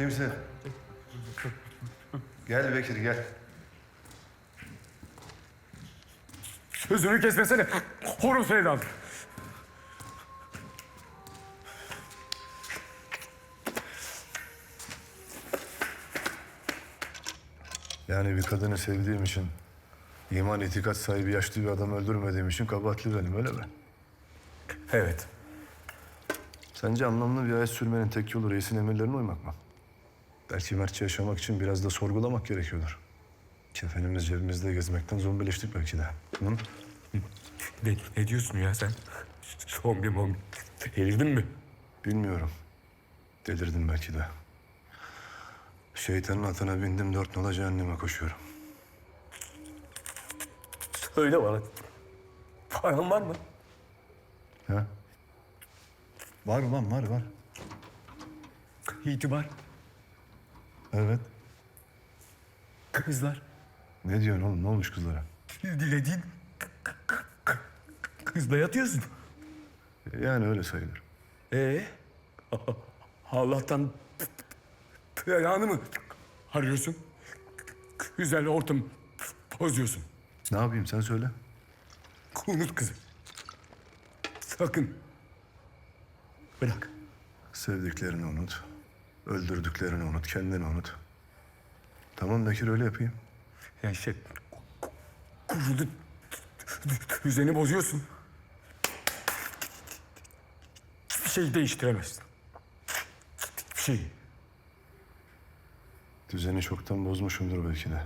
Kimsin? Gel Bekir gel. Sözünü kesmesene. Horoz evladım. Yani bir kadını sevdiğim için, iman itikat sahibi yaşlı bir adam öldürmediğim için kabahatli benim öyle mi? Evet. Sence anlamlı bir hayat sürmenin tek yolu reisin emirlerine uymak mı? Belki mertçe yaşamak için biraz da sorgulamak gerekiyordur. Kefenimiz cebimizde gezmekten zombileştik belki de. Hı? Ne, ne diyorsun ya sen? Zombi mombi. Delirdin mi? Bilmiyorum. Delirdim belki de. Şeytanın atına bindim dört nola cehenneme koşuyorum. Söyle bana. Paran var mı? Ha? Var ulan var var. İtibar. Evet. Kızlar. Ne diyorsun oğlum ne olmuş kızlara? Dilediğin kızla yatıyorsun. Yani öyle sayılır. Ee? Allah'tan belanı mı arıyorsun? Güzel ortam bozuyorsun. Ne yapayım sen söyle. Unut kızı. Sakın. Bırak. Sevdiklerini unut. Öldürdüklerini unut. Kendini unut. Tamam Bekir öyle yapayım. Ya şey... Kurulu düzeni bozuyorsun. Hiçbir şeyi değiştiremezsin. Hiçbir şeyi. Düzeni çoktan bozmuşumdur belki de.